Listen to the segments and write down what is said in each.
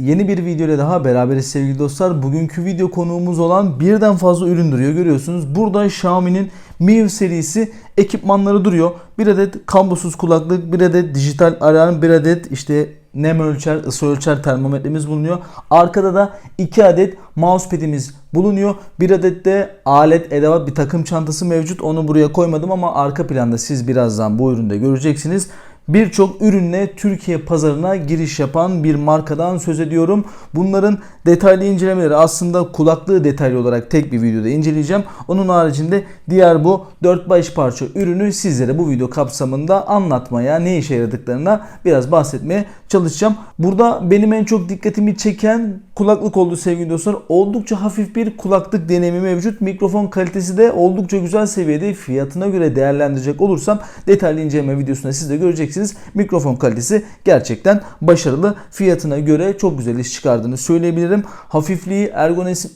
Yeni bir video ile daha beraberiz sevgili dostlar. Bugünkü video konuğumuz olan birden fazla ürün duruyor görüyorsunuz. Burada Xiaomi'nin Mi serisi ekipmanları duruyor. Bir adet kablosuz kulaklık, bir adet dijital alarm, bir adet işte nem ölçer, ısı ölçer termometremiz bulunuyor. Arkada da iki adet mousepad'imiz bulunuyor. Bir adet de alet, edevat bir takım çantası mevcut. Onu buraya koymadım ama arka planda siz birazdan bu üründe göreceksiniz. Birçok ürünle Türkiye pazarına giriş yapan bir markadan söz ediyorum. Bunların detaylı incelemeleri aslında kulaklığı detaylı olarak tek bir videoda inceleyeceğim. Onun haricinde diğer bu 4-5 parça ürünü sizlere bu video kapsamında anlatmaya, ne işe yaradıklarına biraz bahsetmeye çalışacağım. Burada benim en çok dikkatimi çeken kulaklık oldu sevgili dostlar. Oldukça hafif bir kulaklık deneyimi mevcut. Mikrofon kalitesi de oldukça güzel seviyede. Fiyatına göre değerlendirecek olursam detaylı inceleme videosunda siz de göreceksiniz. Mikrofon kalitesi gerçekten başarılı. Fiyatına göre çok güzel iş çıkardığını söyleyebilirim. Hafifliği,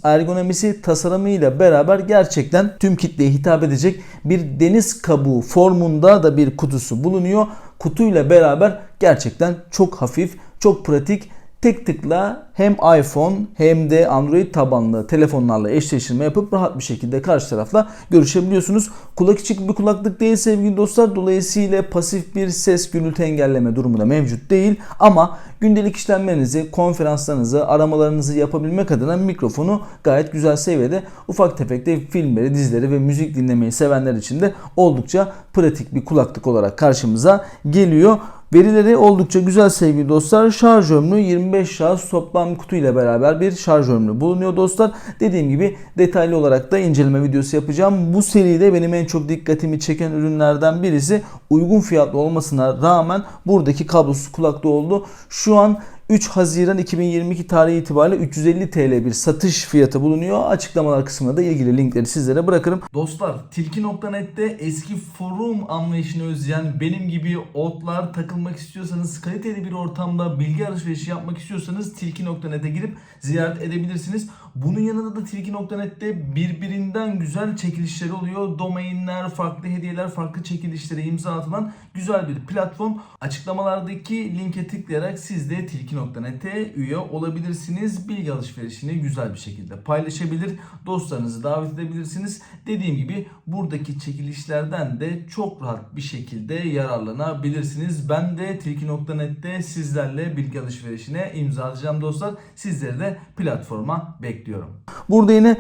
ergonomisi, tasarımıyla beraber gerçekten tüm kitleye hitap edecek bir deniz kabuğu formunda da bir kutusu bulunuyor. Kutuyla beraber gerçekten çok hafif, çok pratik. Tek tıkla hem iPhone hem de Android tabanlı telefonlarla eşleştirme yapıp rahat bir şekilde karşı tarafla görüşebiliyorsunuz. Kulak içi bir kulaklık değil sevgili dostlar. Dolayısıyla pasif bir ses gürültü engelleme durumu da mevcut değil. Ama gündelik işlemlerinizi, konferanslarınızı, aramalarınızı yapabilmek adına mikrofonu gayet güzel seviyede. Ufak tefek de filmleri, dizileri ve müzik dinlemeyi sevenler için de oldukça pratik bir kulaklık olarak karşımıza geliyor. Verileri oldukça güzel sevgili dostlar. Şarj ömrü 25 şarj toplam kutu ile beraber bir şarj ömrü bulunuyor dostlar. Dediğim gibi detaylı olarak da inceleme videosu yapacağım. Bu seride benim en çok dikkatimi çeken ürünlerden birisi uygun fiyatlı olmasına rağmen buradaki kablosuz kulaklığı oldu. Şu an 3 Haziran 2022 tarihi itibariyle 350 TL bir satış fiyatı bulunuyor. Açıklamalar kısmında da ilgili linkleri sizlere bırakırım. Dostlar Tilki.net'te eski forum anlayışını özleyen benim gibi otlar takılmak istiyorsanız kaliteli bir ortamda bilgi alışverişi yapmak istiyorsanız Tilki.net'e girip ziyaret edebilirsiniz. Bunun yanında da Tilki.net'te birbirinden güzel çekilişleri oluyor. Domainler, farklı hediyeler, farklı çekilişlere imza atılan güzel bir platform. Açıklamalardaki linke tıklayarak siz de Tilki.net'e üye olabilirsiniz. Bilgi alışverişini güzel bir şekilde paylaşabilir. Dostlarınızı davet edebilirsiniz. Dediğim gibi buradaki çekilişlerden de çok rahat bir şekilde yararlanabilirsiniz. Ben de Tilki.net'te sizlerle bilgi alışverişine imza atacağım dostlar. Sizleri de platforma bekliyorum. Burada yine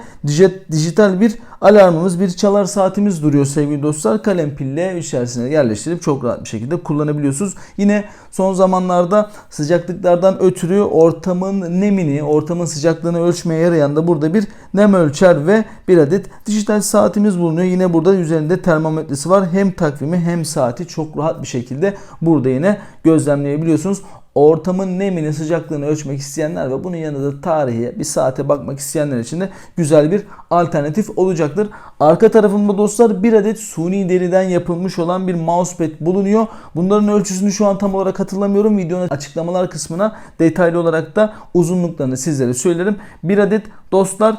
dijital bir alarmımız, bir çalar saatimiz duruyor sevgili dostlar. Kalem pille içerisine yerleştirip çok rahat bir şekilde kullanabiliyorsunuz. Yine son zamanlarda sıcaklıklardan ötürü ortamın nemini, ortamın sıcaklığını ölçmeye yarayan da burada bir nem ölçer ve bir adet dijital saatimiz bulunuyor. Yine burada üzerinde termometresi var. Hem takvimi hem saati çok rahat bir şekilde burada yine gözlemleyebiliyorsunuz ortamın nemini sıcaklığını ölçmek isteyenler ve bunun yanında da tarihe bir saate bakmak isteyenler için de güzel bir alternatif olacaktır. Arka tarafımda dostlar bir adet suni deriden yapılmış olan bir mousepad bulunuyor. Bunların ölçüsünü şu an tam olarak hatırlamıyorum. Videonun açıklamalar kısmına detaylı olarak da uzunluklarını sizlere söylerim. Bir adet dostlar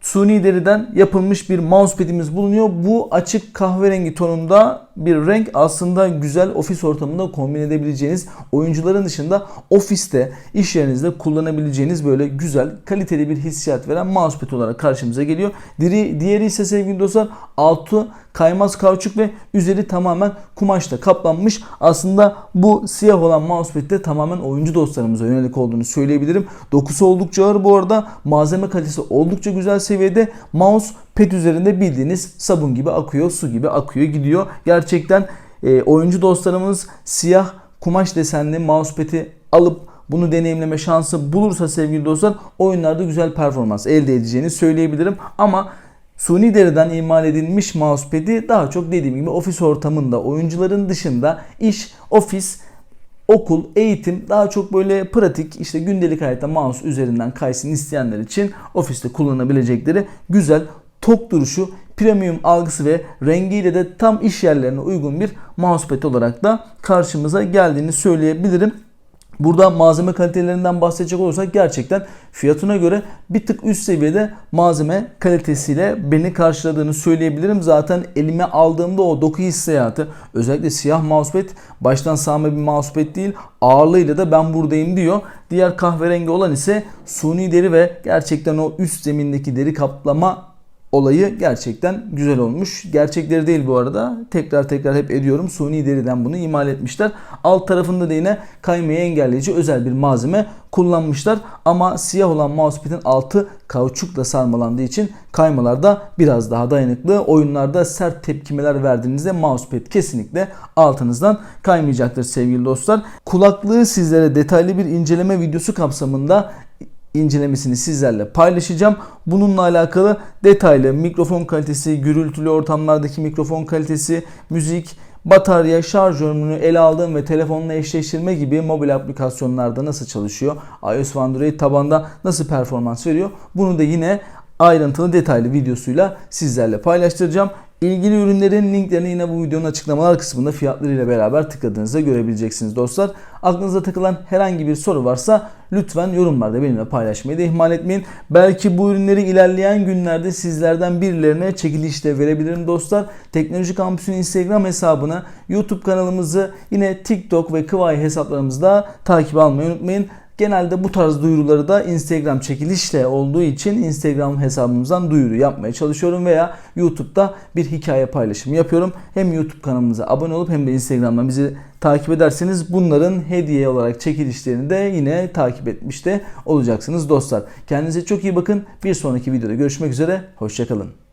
suni deriden yapılmış bir mousepad'imiz bulunuyor. Bu açık kahverengi tonunda bir renk aslında güzel ofis ortamında kombin edebileceğiniz oyuncuların dışında ofiste, iş yerinizde kullanabileceğiniz böyle güzel, kaliteli bir hissiyat veren mousepad olarak karşımıza geliyor. Diğeri, diğeri ise sevgili dostlar altı kaymaz kauçuk ve üzeri tamamen kumaşla kaplanmış. Aslında bu siyah olan mousepad de tamamen oyuncu dostlarımıza yönelik olduğunu söyleyebilirim. Dokusu oldukça ağır bu arada. Malzeme kalitesi oldukça güzel seviyede. Mouse pet üzerinde bildiğiniz sabun gibi akıyor, su gibi akıyor gidiyor. Gerçekten e, oyuncu dostlarımız siyah kumaş desenli mousepad'i alıp bunu deneyimleme şansı bulursa sevgili dostlar oyunlarda güzel performans elde edeceğini söyleyebilirim. Ama Suni deriden imal edilmiş mousepad'i daha çok dediğim gibi ofis ortamında oyuncuların dışında iş, ofis, okul, eğitim daha çok böyle pratik işte gündelik hayatta mouse üzerinden kaysın isteyenler için ofiste kullanabilecekleri güzel tok duruşu, premium algısı ve rengiyle de tam iş yerlerine uygun bir mousepad olarak da karşımıza geldiğini söyleyebilirim. Burada malzeme kalitelerinden bahsedecek olursak gerçekten fiyatına göre bir tık üst seviyede malzeme kalitesiyle beni karşıladığını söyleyebilirim. Zaten elime aldığımda o doku hissiyatı özellikle siyah mousepad baştan sağma bir mousepad değil ağırlığıyla da ben buradayım diyor. Diğer kahverengi olan ise suni deri ve gerçekten o üst zemindeki deri kaplama olayı gerçekten güzel olmuş. Gerçekleri değil bu arada. Tekrar tekrar hep ediyorum. Suni deriden bunu imal etmişler. Alt tarafında da yine kaymayı engelleyici özel bir malzeme kullanmışlar. Ama siyah olan mousepad'in altı kauçukla sarmalandığı için kaymalarda biraz daha dayanıklı. Oyunlarda sert tepkimeler verdiğinizde mousepad kesinlikle altınızdan kaymayacaktır sevgili dostlar. Kulaklığı sizlere detaylı bir inceleme videosu kapsamında incelemesini sizlerle paylaşacağım. Bununla alakalı detaylı mikrofon kalitesi, gürültülü ortamlardaki mikrofon kalitesi, müzik, batarya, şarj ömrünü ele aldığım ve telefonla eşleştirme gibi mobil aplikasyonlarda nasıl çalışıyor? iOS ve Android tabanda nasıl performans veriyor? Bunu da yine ayrıntılı detaylı videosuyla sizlerle paylaştıracağım. İlgili ürünlerin linklerini yine bu videonun açıklamalar kısmında fiyatlarıyla beraber tıkladığınızda görebileceksiniz dostlar. Aklınıza takılan herhangi bir soru varsa lütfen yorumlarda benimle paylaşmayı da ihmal etmeyin. Belki bu ürünleri ilerleyen günlerde sizlerden birilerine çekilişle verebilirim dostlar. Teknoloji Kampüsü'nün Instagram hesabını, YouTube kanalımızı, yine TikTok ve Kıvay hesaplarımızda takip almayı unutmayın. Genelde bu tarz duyuruları da Instagram çekilişle olduğu için Instagram hesabımızdan duyuru yapmaya çalışıyorum veya YouTube'da bir hikaye paylaşımı yapıyorum. Hem YouTube kanalımıza abone olup hem de Instagram'dan bizi takip ederseniz bunların hediye olarak çekilişlerini de yine takip etmiş de olacaksınız dostlar. Kendinize çok iyi bakın. Bir sonraki videoda görüşmek üzere. Hoşçakalın.